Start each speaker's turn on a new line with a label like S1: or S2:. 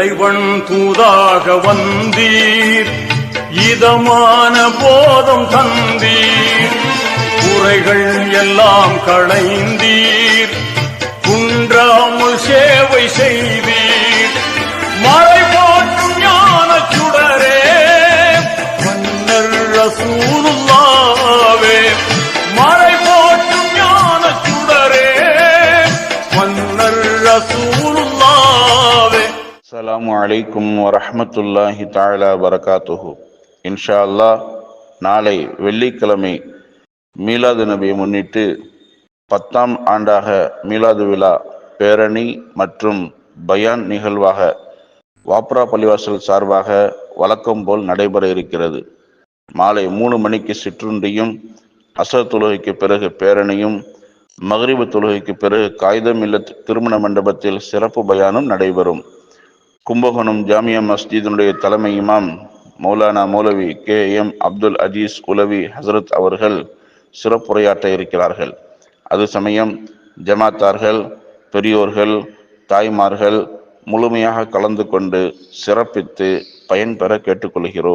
S1: இறைவன் தூதாக வந்தீர். இதமான போதம் தந்தீர். குறைகள் எல்லாம் களைந்தீர். குன்றாமல் சேவை செய்தீர். மறை போற்றும் ஞான சுடரே மன்னர் ரசூலுல்லாவே. மறை போற்றும் ஞான சுடரே மன்னர் ரசூலுல்லாவே.
S2: அஸ்லாம் வலைக்கும் வரமத்துல்லாஹி தாலா வரகாத்துஹு இன்ஷா அல்லாஹ் நாளை வெள்ளிக்கிழமை மீலாது நபியை முன்னிட்டு பத்தாம் ஆண்டாக மீலாது விழா பேரணி மற்றும் பயான் நிகழ்வாக வாப்ரா பள்ளிவாசல் சார்பாக வழக்கம் போல் நடைபெற இருக்கிறது. மாலை மூணு மணிக்கு சிற்றுண்டியும் அசர் தொழுகைக்கு பிறகு பேரணியும் மகரிபு தொழுகைக்கு பிறகு காகிதம் இல்லத் திருமண மண்டபத்தில் சிறப்பு பயானும் நடைபெறும். கும்பகோணம் ஜாமியா மஸ்ஜிதினுடைய தலைமை இமாம் மௌலானா மௌலவி கே எம் அப்துல் அஜீஸ் உலவி ஹசரத் அவர்கள் சிறப்புரையாற்ற இருக்கிறார்கள். அது சமயம் ஜமாத்தார்கள் பெரியோர்கள் தாய்மார்கள் முழுமையாக கலந்து கொண்டு சிறப்பித்து பயன்பெற கேட்டுக்கொள்கிறோம்.